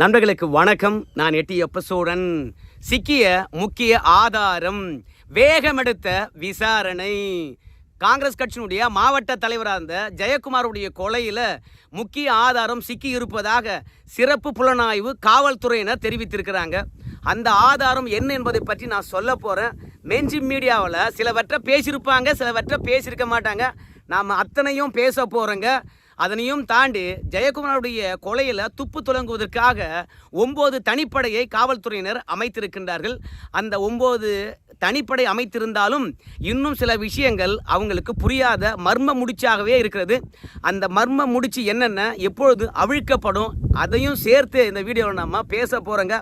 நண்பர்களுக்கு வணக்கம். நான் எட்டி எப்பசோடன். சிக்கிய முக்கிய ஆதாரம் வேகமெடுத்த விசாரணை. காங்கிரஸ் கட்சியினுடைய மாவட்ட தலைவராக இருந்த ஜெயக்குமாருடைய கொலையில் முக்கிய ஆதாரம் சிக்கி இருப்பதாக சிறப்பு புலனாய்வு காவல்துறையினர் தெரிவித்திருக்கிறாங்க. அந்த ஆதாரம் என்ன என்பதை பற்றி நான் சொல்ல போகிறேன் மென்ஜி மீடியாவில் சிலவற்றை பேசியிருப்பாங்க சிலவற்றை பேசியிருக்க மாட்டாங்க. நாம் அத்தனையும் பேச போகிறோங்க அதனையும் தாண்டி ஜெயக்குமாருடைய கொலையில் துப்பு துலங்குவதற்காக ஒம்பது தனிப்படையை காவல்துறையினர் அமைத்திருக்கின்றார்கள். அந்த ஒம்பது தனிப்படை அமைத்திருந்தாலும் இன்னும் சில விஷயங்கள் அவங்களுக்கு புரியாத மர்ம முடிச்சாகவே இருக்கிறது. அந்த மர்ம முடிச்சு என்னென்ன எப்பொழுது அவிழ்க்கப்படும் அதையும் சேர்த்து இந்த வீடியோவில் நம்ம பேச போகிறோங்க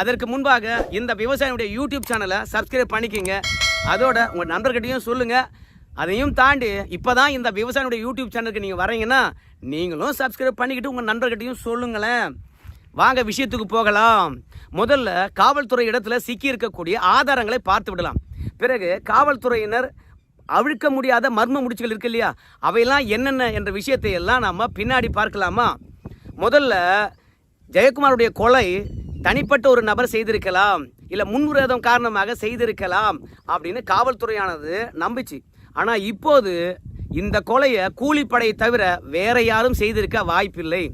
அதற்கு முன்பாக இந்த விவசாயினுடைய யூடியூப் சேனலை சப்ஸ்கிரைப் பண்ணிக்கோங்க. அதோட உங்கள் நண்பர்கிட்டையும் சொல்லுங்கள் அதையும் தாண்டி இப்போ தான் இந்த விவசாயினுடைய யூடியூப் சேனலுக்கு நீங்கள் வரீங்கன்னா நீங்களும் சப்ஸ்கிரைப் பண்ணிக்கிட்டு உங்கள் நண்பர்கிட்டையும் சொல்லுங்களேன். வாங்க விஷயத்துக்கு போகலாம். முதல்ல காவல்துறை இடத்துல சிக்கி இருக்கக்கூடிய ஆதாரங்களை பார்த்து விடலாம். பிறகு காவல்துறையினர் அவிழ்க்க முடியாத மர்ம முடிச்சுகள் இருக்கு இல்லையா? அவையெல்லாம் என்னென்ன என்ற விஷயத்தை எல்லாம் நம்ம பின்னாடி பார்க்கலாமா? முதல்ல ஜெயக்குமாருடைய கொலை தனிப்பட்ட ஒரு நபர் செய்திருக்கலாம். இல்லை முன்விரோதம் காரணமாக செய்திருக்கலாம் அப்படின்னு காவல்துறையானது நம்பிச்சு. ஆனால் இப்போது இந்த கொலையை கூலிப்படை தவிர வேற யாரும் செய்திருக்க வாய்ப்பில்லை.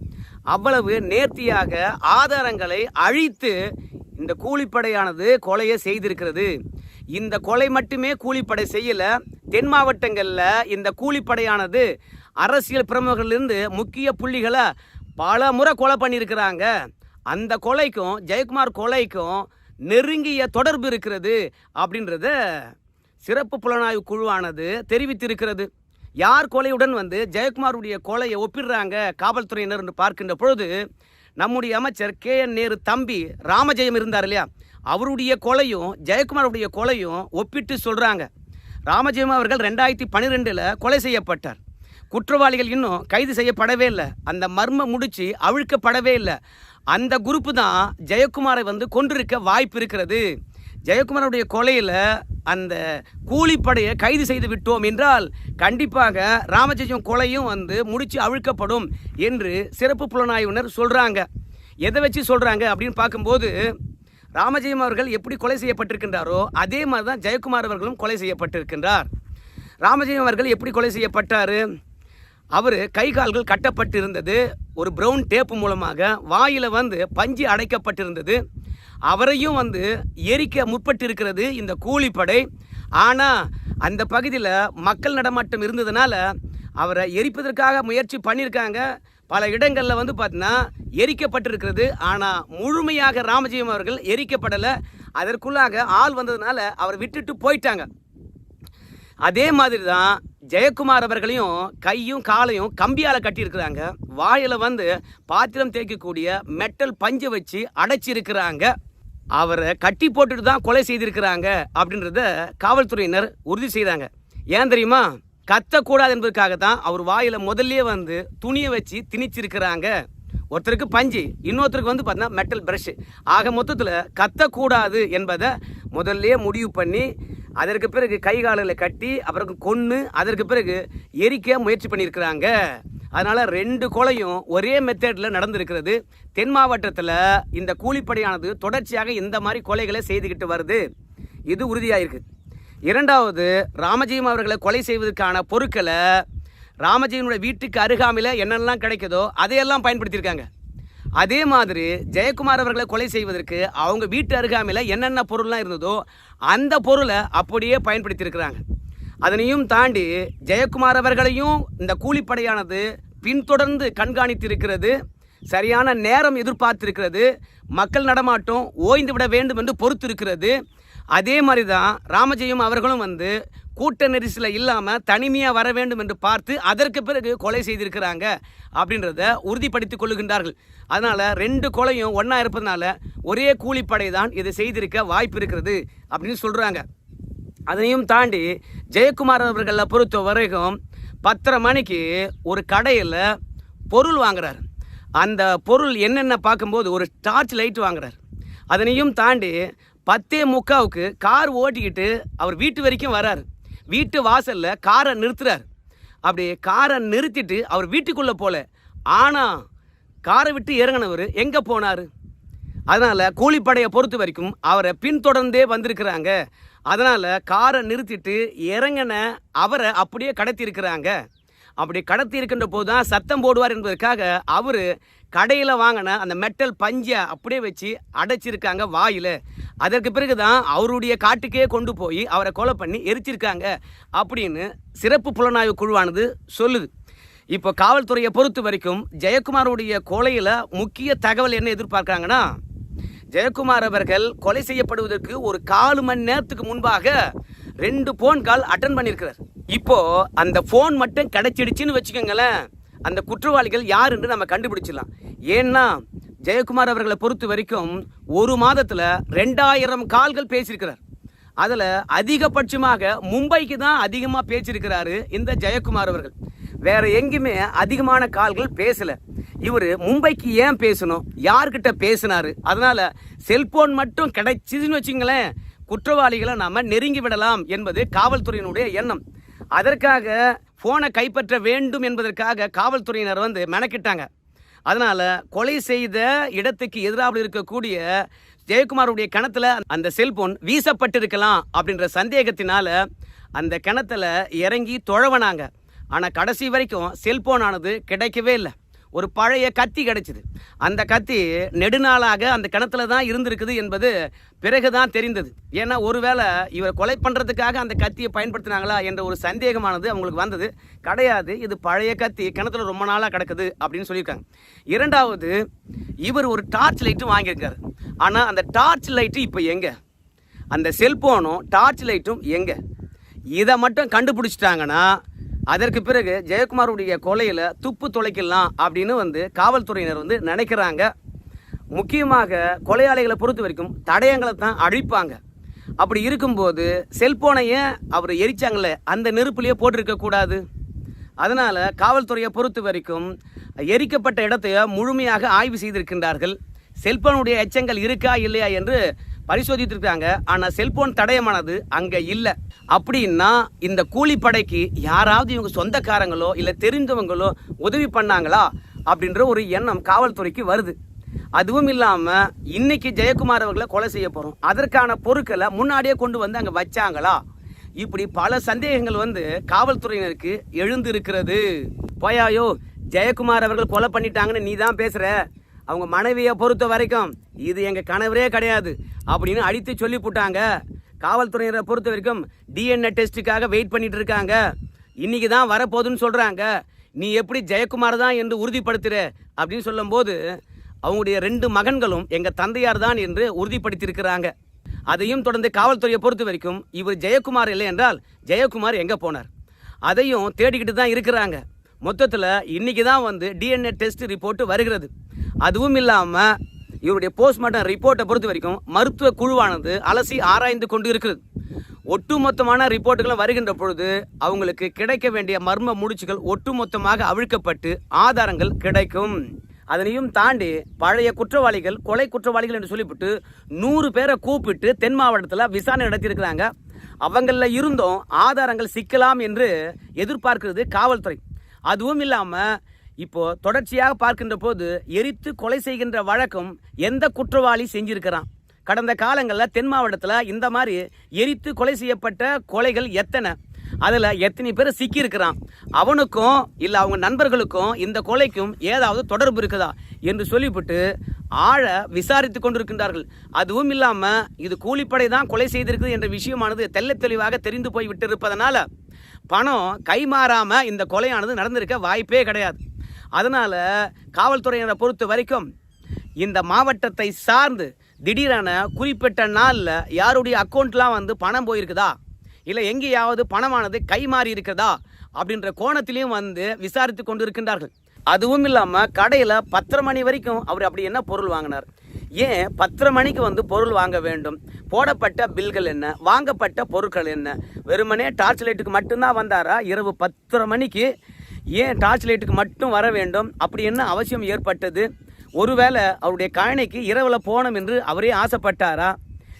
அவ்வளவு நேர்த்தியாக ஆதாரங்களை அழித்து இந்த கூலிப்படையானது கொலையை செய்திருக்கிறது. இந்த கொலை மட்டுமே கூலிப்படை செய்யல. தென் மாவட்டங்களில் இந்த கூலிப்படையானது அரசியல் பிரமுகர்களிருந்து முக்கிய புள்ளிகளை பல முறை கொலை பண்ணியிருக்கிறாங்க. அந்த கொலைக்கும் ஜெயக்குமார் கொலைக்கும் நெருங்கிய தொடர்பு இருக்கிறது அப்படின்றத சிறப்பு புலனாய்வு குழுவானது தெரிவித்திருக்கிறது. யார் கொலையுடன் வந்து ஜெயக்குமாருடைய கொலையை ஒப்பிடுறாங்க காவல்துறையினர் என்று பார்க்கின்ற பொழுது நம்முடைய அமைச்சர் கே என் நேரு தம்பி ராமஜெயம் இருந்தார் இல்லையா? அவருடைய கொலையும் ஜெயக்குமாருடைய கொலையும் ஒப்பிட்டு சொல்கிறாங்க ராமஜெயம் அவர்கள் ரெண்டாயிரத்தி பன்னிரெண்டில் கொலை செய்யப்பட்டார். குற்றவாளிகள் இன்னும் கைது செய்யப்படவே இல்லை. அந்த மர்ம முடிச்சு அவிழ்க்கப்படவே இல்லை. அந்த குரூப்பு தான் ஜெயக்குமாரை வந்து கொண்டிருக்க வாய்ப்பு இருக்கிறது. ஜெயக்குமாருடைய கொலையில் அந்த கூலிப்படையை கைது செய்து விட்டோம் என்றால் கண்டிப்பாக ராமஜெயம் கொலையும் வந்து முடிச்சு அவிழ்க்கப்படும் என்று சிறப்பு புலனாய்வினர் சொல்கிறாங்க எதை வச்சு சொல்கிறாங்க அப்படின்னு பார்க்கும்போது ராமஜெயம் அவர்கள் எப்படி கொலை செய்யப்பட்டிருக்கின்றாரோ அதே மாதிரி தான் ஜெயக்குமார் அவர்களும் கொலை செய்யப்பட்டிருக்கின்றார். ராமஜெயம் அவர்கள் எப்படி கொலை செய்யப்பட்டார்? அவர் கை கால்கள் கட்டப்பட்டிருந்தது ஒரு ப்ரௌன் டேப்பு மூலமாக வாயில் வந்து பஞ்சு அடைக்கப்பட்டிருந்தது. அவரையும் வந்து எரிக்க முற்பட்டு இருக்கிறது இந்த கூலிப்படை. ஆனால் அந்த பகுதியில் மக்கள் நடமாட்டம் இருந்ததுனால அவரை எரிப்பதற்காக முயற்சி பண்ணியிருக்காங்க பல இடங்களில் வந்து பார்த்தீங்கன்னா எரிக்கப்பட்டிருக்கிறது. ஆனால் முழுமையாக ராமஜெயம் அவர்கள் எரிக்கப்படலை. அதற்குள்ளாக ஆள் வந்ததுனால அவர் விட்டுட்டு போயிட்டாங்க. அதே மாதிரி தான் ஜெயக்குமார் அவர்களையும் கையும் காலையும் கம்பியால் கட்டியிருக்கிறாங்க. வாயில் வந்து பாத்திரம் தேய்க்கக்கூடிய மெட்டல் பஞ்சை வச்சு அடைச்சிருக்கிறாங்க. அவரை கட்டி போட்டுட்டு தான் கொலை செய்திருக்கிறாங்க அப்படின்றத காவல்துறையினர் உறுதி செய்கிறாங்க ஏன் தெரியுமா? கத்தக்கூடாது என்பதற்காக தான் அவர் வாயில் முதல்லயே வந்து துணியை வச்சு திணிச்சிருக்கிறாங்க. ஒருத்தருக்கு பஞ்சு இன்னொருத்தருக்கு வந்து பார்த்தீங்கன்னா மெட்டல் ப்ரஷ் ஆக மொத்தத்தில் கத்தக்கூடாது என்பதை முதல்லயே முடிவு பண்ணி அதற்கு பிறகு கை காலில் கட்டி அப்புறம் கொன்று அதற்கு பிறகு எரிக்க முயற்சி பண்ணியிருக்கிறாங்க. அதனால் ரெண்டு கொலையும் ஒரே மெத்தேடில் நடந்திருக்கிறது. தென் மாவட்டத்தில் இந்த கூலிப்படையானது தொடர்ச்சியாக இந்த மாதிரி கொலைகளை செய்துக்கிட்டு வருது. இது உறுதியாயிருக்கு. இரண்டாவது ராமஜெயம் அவர்களை கொலை செய்வதற்கான பொருட்களை ராமஜெயனுடைய வீட்டுக்கு அருகாமையில் என்னெல்லாம் கிடைக்குதோ அதையெல்லாம் பயன்படுத்தியிருக்காங்க. அதே மாதிரி ஜெயக்குமார் அவர்களை கொலை செய்வதற்கு அவங்க வீட்டு அருகாமையில் என்னென்ன பொருள்லாம் இருந்ததோ அந்த பொருளை அப்படியே பயன்படுத்தியிருக்கிறாங்க. அதனையும் தாண்டி ஜெயக்குமார் அவர்களையும் இந்த கூலிப்படையானது பின்தொடர்ந்து கண்காணித்திருக்கிறது. சரியான நேரம் எதிர்பார்த்திருக்கிறது. மக்கள் நடமாட்டம் ஓய்ந்து விட வேண்டும் என்று பொறுத்திருக்கிறது. அதே மாதிரி தான் ராமஜெயம் அவர்களும் வந்து கூட்ட நெரிசலில் இல்லாமல் தனிமையாக வர வேண்டும் என்று பார்த்து அதற்கு பிறகு கொலை செய்திருக்கிறாங்க அப்படின்றத உறுதிப்படுத்திக் கொள்ளுகின்றார்கள் அதனால் ரெண்டு கொலையும் ஒன்றா இருப்பதனால ஒரே கூலிப்படை தான் இதை செய்திருக்க வாய்ப்பு இருக்கிறது அப்படின்னு சொல்கிறாங்க அதனையும் தாண்டி ஜெயக்குமார் அவர்களை பொறுத்த வரைக்கும் பத்தரை மணிக்கு ஒரு கடையில் பொருள் வாங்குறார். அந்த பொருள் என்னென்ன பார்க்கும்போது ஒரு டார்ச் லைட் வாங்குறார். அதனையும் தாண்டி பத்தே முக்காவுக்கு கார் ஓட்டிக்கிட்டு அவர் வீட்டு வரைக்கும் வரார். வீட்டு வாசலில் காரை நிறுத்துறார். அப்படி காரை நிறுத்திட்டு அவர் வீட்டுக்குள்ளே போல. ஆனால் காரை விட்டு இறங்கினவர் எங்கே போனார்? அதனால் கூலிப்படையை பொறுத்த வரைக்கும் அவரை பின்தொடர்ந்தே வந்திருக்கிறாங்க அதனால் காரை நிறுத்திட்டு இறங்கின அவரை அப்படியே கடத்தி இருக்கிறாங்க அப்படி கடத்தி இருக்கின்ற போது தான் சத்தம் போடுவார் என்பதற்காக அவர் கடையில் வாங்கின அந்த மெட்டல் பஞ்சை அப்படியே வச்சு அடைச்சிருக்காங்க வாயில். அதற்கு பிறகு தான் அவருடைய காட்டுக்கே கொண்டு போய் அவரை கொலை பண்ணி எரிச்சிருக்காங்க அப்படின்னு சிறப்பு புலனாய்வு குழுவானது சொல்லுது. இப்போ காவல்துறையை பொறுத்த வரைக்கும் ஜெயக்குமாருடைய கொலையில் முக்கிய தகவல் என்ன எதிர்பார்க்குறாங்கன்னா ஜெயக்குமார் அவர்கள் கொலை செய்யப்படுவதற்கு ஒரு காலு மணி நேரத்துக்கு முன்பாக ரெண்டு ஃபோன் கால் அட்டன் பண்ணியிருக்கிறார். இப்போ அந்த ஃபோன் மட்டும் கிடைச்சிடுச்சுன்னு வச்சுக்கோங்களேன் அந்த குற்றவாளிகள் யாருன்னு நம்ம கண்டுபிடிச்சிடலாம். ஏன்னா ஜெயக்குமார் அவர்களை பொறுத்த வரைக்கும் ஒரு மாதத்தில் ரெண்டாயிரம் கால்கள் பேசியிருக்கிறார். அதில் அதிகபட்சமாக மும்பைக்கு தான் அதிகமாக பேசியிருக்கிறாரு இந்த ஜெயக்குமார் அவர்கள். வேற எங்கேயுமே அதிகமான கால்கள் பேசல. இவர் மும்பைக்கு ஏன் பேசணும்? யார்கிட்ட பேசினாரு? அதனால் செல்போன் மட்டும் கிடைச்சிதுன்னு வச்சுங்களேன் குற்றவாளிகளை நாம் நெருங்கி விடலாம் என்பது காவல்துறையினுடைய எண்ணம். அதற்காக ஃபோனை கைப்பற்ற வேண்டும் என்பதற்காக காவல்துறையினர் வந்து மெனக்கிட்டாங்க. அதனால் கொலை செய்த இடத்துக்கு எதிராக இருக்கக்கூடிய ஜெயக்குமாருடைய கிணத்துல அந்த செல்போன் வீசப்பட்டிருக்கலாம் அப்படின்ற சந்தேகத்தினால அந்த கிணத்துல இறங்கி தொழவனாங்க. ஆனால் கடைசி வரைக்கும் செல்போன் ஆனது கிடைக்கவே இல்லை. ஒரு பழைய கத்தி கிடைச்சிது. அந்த கத்தி நெடுநாளாக அந்த கிணத்துல தான் இருந்திருக்குது என்பது பிறகு தான் தெரிந்தது. ஏன்னா ஒருவேளை இவரை கொலை பண்ணுறதுக்காக அந்த கத்தியை பயன்படுத்தினாங்களா என்ற ஒரு சந்தேகமானது அவங்களுக்கு வந்தது. கிடையாது இது பழைய கத்தி கிணத்துல ரொம்ப நாளாக கிடக்குது அப்படின்னு சொல்லியிருக்காங்க. இரண்டாவது இவர் ஒரு டார்ச் லைட்டும் வாங்கியிருக்காரு. ஆனால் அந்த டார்ச் லைட்டு இப்போ எங்கே? அந்த செல்ஃபோனும் டார்ச் லைட்டும் எங்கே? இதை மட்டும் கண்டுபிடிச்சிட்டாங்கன்னா அதற்கு பிறகு ஜெயக்குமாருடைய கொலையில் துப்பு துளைக்கலாம் அப்படின்னு வந்து காவல்துறையினர் வந்து நினைக்கிறாங்க. முக்கியமாக கொலையாளிகளை பொறுத்த வரைக்கும் தடயங்களை தான் அழிப்பாங்க. அப்படி இருக்கும்போது செல்போனையே அவர் எரிச்சாங்கல்ல அந்த நெருப்புலேயே போட்டிருக்கக்கூடாது அதனால் காவல்துறையை பொறுத்த வரைக்கும் எரிக்கப்பட்ட இடத்தை முழுமையாக ஆய்வு செய்திருக்கின்றார்கள். செல்போனுடைய எச்சங்கள் இருக்கா இல்லையா என்று பரிசோதித்திருக்காங்க ஆனால் செல்போன் தடயமானது அங்கே இல்லை. அப்படின்னா இந்த கூலிப்படைக்கு யாராவது இவங்க சொந்தக்காரங்களோ இல்லை தெரிந்தவங்களோ உதவி பண்ணாங்களா? அப்படின்ற ஒரு எண்ணம் காவல்துறைக்கு வருது. அதுவும் இல்லாமல் இன்னைக்கு ஜெயக்குமார் அவர்களை கொலை செய்ய போகிறோம் அதற்கான பொருட்களை முன்னாடியே கொண்டு வந்து அங்கே வச்சாங்களா? இப்படி பல சந்தேகங்கள் வந்து காவல்துறையினருக்கு எழுந்து இருக்கிறது போயாயோ ஜெயக்குமார் அவர்கள் கொலை பண்ணிட்டாங்கன்னு நீ தான் பேசுற? அவங்க மனைவியை பொறுத்த வரைக்கும் இது எங்கள் கணவரே கிடையாது அப்படின்னு அடித்து சொல்லி போட்டாங்க. காவல்துறையினரை பொறுத்த வரைக்கும் டிஎன்ஏ டெஸ்ட்டுக்காக வெயிட் பண்ணிட்டு இருக்காங்க. இன்னைக்கு தான் வரப்போகுதுன்னு சொல்கிறாங்க நீ எப்படி ஜெயக்குமார் தான் என்று உறுதிப்படுத்துகிற அப்படின்னு சொல்லும்போது அவங்களுடைய ரெண்டு மகன்களும் எங்கள் தந்தையார் தான் என்று உறுதிப்படுத்தியிருக்கிறாங்க. அதையும் தொடர்ந்து காவல்துறையை பொறுத்த வரைக்கும் இவர் ஜெயக்குமார் இல்லை என்றால் ஜெயக்குமார் எங்கே போனார்? அதையும் தேடிக்கிட்டு தான் இருக்கிறாங்க. மொத்தத்தில் இன்றைக்கி தான் வந்து டிஎன்ஏ டெஸ்ட் ரிப்போர்ட்டு வருகிறது. அதுவும் இல்லாமல் இவருடைய போஸ்ட்மார்ட்டம் ரிப்போர்ட்டை பொறுத்த வரைக்கும் மருத்துவ குழுவானது அலசி ஆராய்ந்து கொண்டு இருக்கிறது ஒட்டுமொத்தமான ரிப்போர்ட்டுகளை வருகின்ற பொழுது அவங்களுக்கு கிடைக்க வேண்டிய மர்ம முடிச்சுகள் ஒட்டுமொத்தமாக அவிழ்க்கப்பட்டு ஆதாரங்கள் கிடைக்கும். அதனையும் தாண்டி பழைய குற்றவாளிகள் கொலை குற்றவாளிகள் என்று சொல்லிவிட்டு நூறு பேரை கூப்பிட்டு தென் மாவட்டத்தில் விசாரணை நடத்தியிருக்கிறாங்க. அவங்களில் இருந்தும் ஆதாரங்கள் சிக்கலாம் என்று எதிர்பார்க்கிறது காவல்துறை. அதுவும் இல்லாமல் இப்போ தொடர்ச்சியாக பார்க்கின்ற போது எரித்து கொலை செய்கின்ற வழக்கம் எந்த குற்றவாளி செஞ்சிருக்கிறான்? கடந்த காலங்களில் தென் மாவட்டத்தில் இந்த மாதிரி எரித்து கொலை செய்யப்பட்ட கொலைகள் எத்தனை? அதில் எத்தனை பேர் சிக்கியிருக்கிறான்? அவனுக்கும் இல்லை அவங்க நண்பர்களுக்கும் இந்த கொலைக்கும் ஏதாவது தொடர்பு இருக்குதா? என்று சொல்லிவிட்டு ஆழ விசாரித்து கொண்டிருக்கின்றார்கள். அதுவும் இல்லாமல் இது கூலிப்படை தான் கொலை செய்திருக்குது என்ற விஷயமானது தெல்ல தெளிவாக தெரிந்து போய் விட்டிருப்பதனால பணம் கைமாறாமல் இந்த கொலையானது நடந்திருக்க வாய்ப்பே கிடையாது. அதனால் காவல்துறையினரை பொறுத்த வரைக்கும் இந்த மாவட்டத்தை சார்ந்து திடீரென குறிப்பிட்ட நாளில் யாருடைய அக்கௌண்ட்லாம் வந்து பணம் போயிருக்குதா? இல்லை எங்கேயாவது பணமானது கை மாறி இருக்கிறதா? அப்படின்ற கோணத்திலையும் வந்து விசாரித்து கொண்டு இருக்கின்றார்கள் அதுவும் இல்லாமல் கடையில் பத்தரை மணி வரைக்கும் அவர் அப்படி என்ன பொருள் வாங்கினார்? ஏன் பத்தரை மணிக்கு வந்து பொருள் வாங்க வேண்டும்? போடப்பட்ட பில்கள் என்ன? வாங்கப்பட்ட பொருட்கள் என்ன? வெறுமனே டார்ச் லைட்டுக்கு மட்டும்தான் வந்தாரா? இரவு பத்தரை மணிக்கு ஏன் டார்ச் லைட்டுக்கு மட்டும் வர வேண்டும்? அப்படி என்ன அவசியம் ஏற்பட்டது? ஒருவேளை அவருடைய கழனைக்கு இரவில் போகணும் என்று அவரே ஆசைப்பட்டாரா?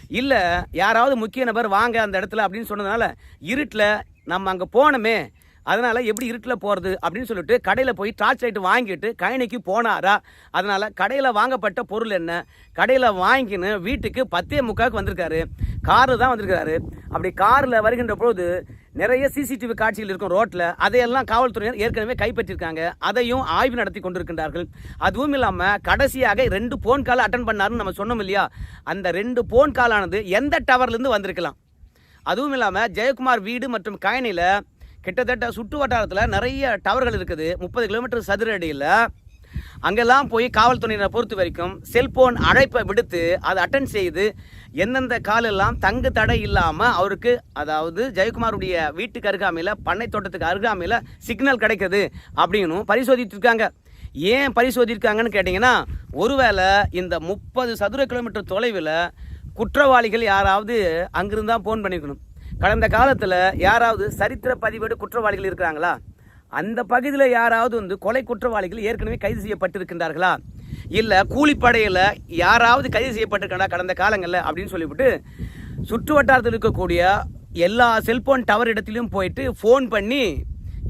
இல்லை யாராவது முக்கிய நபர் வாங்க அந்த இடத்துல அப்படின்னு சொன்னதுனால இருட்டில் நம்ம அங்கே போனோமே அதனால் எப்படி இருட்டில் போகிறது அப்படின்னு சொல்லிட்டு கடையில் போய் டார்ச் லைட்டு வாங்கிட்டு கழனிக்கு போனாரா? அதனால் கடையில் வாங்கப்பட்ட பொருள் என்ன? கடையில் வாங்கின்னு வீட்டுக்கு பத்தே முக்காவுக்கு வந்திருக்காரு. காரு தான் வந்திருக்காரு. அப்படி காரில் வருகின்ற பொழுது நிறைய சிசிடிவி காட்சிகள் இருக்கும் ரோட்டில் அதையெல்லாம் காவல்துறையினர் ஏற்கனவே கைப்பற்றியிருக்காங்க அதையும் ஆய்வு நடத்தி கொண்டிருக்கின்றார்கள். அதுவும் இல்லாமல் கடைசியாக ரெண்டு போன் கால் அட்டன் பண்ணாருன்னு நம்ம சொன்னோம் இல்லையா? அந்த ரெண்டு போன் காலானது எந்த டவர்லேருந்து வந்திருக்கலாம்? அதுவும் இல்லாமல் ஜெயக்குமார் வீடு மற்றும் கயனியில் கிட்டத்தட்ட சுற்று வட்டாரத்தில் நிறைய டவர்கள் இருக்குது. முப்பது கிலோமீட்டர் சதுர அடியில். அங்கெல்லாம் போய் காவல்துறையினரை பொறுத்த வரைக்கும் செல்போன் அழைப்பை விடுத்து அதை அட்டன் செய்து எந்தெந்த காலெல்லாம் தங்கு தடை இல்லாமல் அவருக்கு அதாவது ஜெயக்குமாருடைய வீட்டுக்கு அருகாமையில் பண்ணை தோட்டத்துக்கு அருகாமையில் சிக்னல் கிடைக்குது அப்படின்னும் பரிசோதித்திருக்காங்க. ஏன் பரிசோதிருக்காங்கன்னு கேட்டிங்கன்னா ஒருவேளை இந்த முப்பது சதுர கிலோமீட்டர் தொலைவில் குற்றவாளிகள் யாராவது அங்கிருந்தா ஃபோன் பண்ணியிருக்கணும் கடந்த காலத்தில் யாராவது சரித்திர பதிவேடு குற்றவாளிகள் இருக்கிறாங்களா? அந்த பகுதியில் யாராவது வந்து கொலை குற்றவாளிகள் ஏற்கனவே கைது செய்யப்பட்டிருக்கின்றார்களா? இல்லை கூலிப்படையில் யாராவது கைது செய்யப்பட்டிருக்காங்களா கடந்த காலங்களில்? அப்படின்னு சொல்லிவிட்டு சுற்று வட்டாரத்தில் இருக்கக்கூடிய எல்லா செல்போன் டவர் இடத்துலையும் போயிட்டு ஃபோன் பண்ணி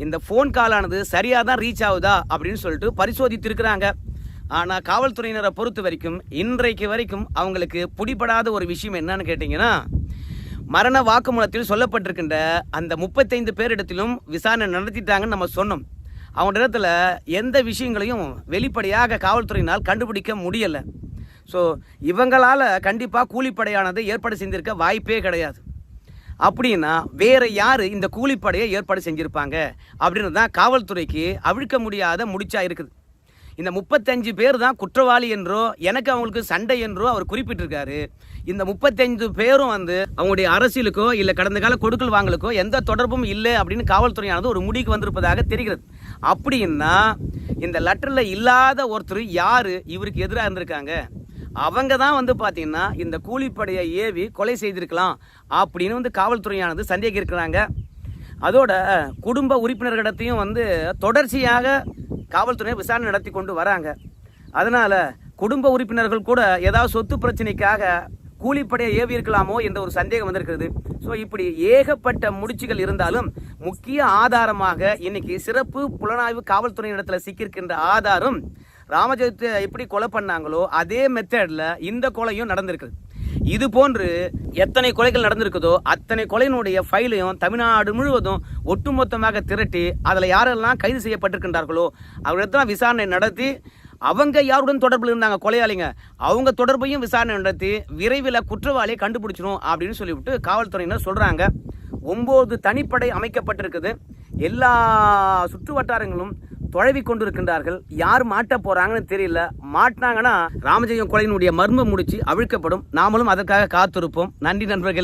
இந்த ஃபோன் காலானது சரியாக தான் ரீச் ஆகுதா? அப்படின்னு சொல்லிட்டு பரிசோதித்திருக்கிறாங்க. ஆனால் காவல்துறையினரை பொறுத்த வரைக்கும் இன்றைக்கு வரைக்கும் அவங்களுக்கு பிடிபடாத ஒரு விஷயம் என்னன்னு கேட்டிங்கன்னா மரண வாக்குமூலத்தில் சொல்லப்பட்டிருக்கின்ற அந்த முப்பத்தைந்து பேரிடத்திலும் விசாரணை நடத்திட்டாங்கன்னு நம்ம சொன்னோம். அவங்க இடத்துல எந்த விஷயங்களையும் வெளிப்படையாக காவல்துறையினால் கண்டுபிடிக்க முடியலை. ஸோ இவங்களால் கண்டிப்பாக கூலிப்படையானது ஏற்பாடு செஞ்சுருக்க வாய்ப்பே கிடையாது. அப்படின்னா வேற யார் இந்த கூலிப்படையை ஏற்பாடு செஞ்சுருப்பாங்க? அப்படின்னு தான் காவல்துறைக்கு அவிழ்க்க முடியாத முடிச்சா இருக்குது. இந்த முப்பத்தஞ்சு பேர் தான் குற்றவாளி என்றோ எனக்கு அவங்களுக்கு சண்டை என்றோ அவர் குறிப்பிட்டிருக்காரு. இந்த முப்பத்தஞ்சு பேரும் வந்து அவங்களுடைய அரசியலுக்கோ இல்லை கடந்த கால கொடுக்கல் வாங்கலுக்கோ எந்த தொடர்பும் இல்லை அப்படின்னு காவல்துறையானது ஒரு முடிவுக்கு வந்திருப்பதாக தெரிகிறது. அப்படின்னா இந்த லெட்டரில் இல்லாத ஒருத்தர் யார்? இவருக்கு எதிராக இருந்திருக்காங்க. அவங்க தான் வந்து பார்த்தீங்கன்னா இந்த கூலிப்படையை ஏவி கொலை செய்திருக்கலாம் அப்படின்னு வந்து காவல்துறையானது சந்தேகிக்கிறாங்க. அதோட குடும்ப உறுப்பினர்களிடத்தையும் வந்து தொடர்ச்சியாக காவல்துறை விசாரணை நடத்தி கொண்டு வராங்க. அதனால் குடும்ப உறுப்பினர்கள் கூட ஏதாவது சொத்து பிரச்சனைக்காக கூலிப்படையை ஏவி இருக்கலாமோ என்ற ஒரு சந்தேகம் வந்திருக்கிறது. ஸோ இப்படி ஏகப்பட்ட முடிச்சுகள் இருந்தாலும் முக்கிய ஆதாரமாக இன்னைக்கு சிறப்பு புலனாய்வு காவல்துறையினத்துல சிக்கியிருக்கின்ற ஆதாரம் ராமஜெயத்தை எப்படி கொலை பண்ணாங்களோ அதே மெத்தடில் இந்த கொலையும் நடந்திருக்குது. இது போன்று எத்தனை கொலைகள் நடந்திருக்குதோ அத்தனை கொலையினுடைய ஃபைலையும் தமிழ்நாடு முழுவதும் ஒட்டுமொத்தமாக திரட்டி அதில் யாரெல்லாம் கைது செய்யப்பட்டிருக்கின்றார்களோ அவர்களிடத்தான் விசாரணை நடத்தி அவங்க யாருடன் தொடர்பில் இருந்தாங்க கொலையாளிங்க அவங்க தொடர்பையும் விசாரணை நடத்தி விரைவில் குற்றவாளியை கண்டுபிடிச்சிடும் அப்படின்னு சொல்லிவிட்டு காவல்துறையினர் சொல்கிறாங்க ஒம்பது தனிப்படை அமைக்கப்பட்டிருக்குது. எல்லா சுற்று வட்டாரங்களும் துழவி கொண்டிருக்கின்றார்கள் யார் மாட்ட போறாங்கன்னு தெரியல. மாட்டினாங்கன்னா ராமஜெயம் கொலையினுடைய மர்மம் முடிச்சு அவிழ்க்கப்படும். நாமளும் அதற்காக காத்திருப்போம். நன்றி நண்பர்கள்.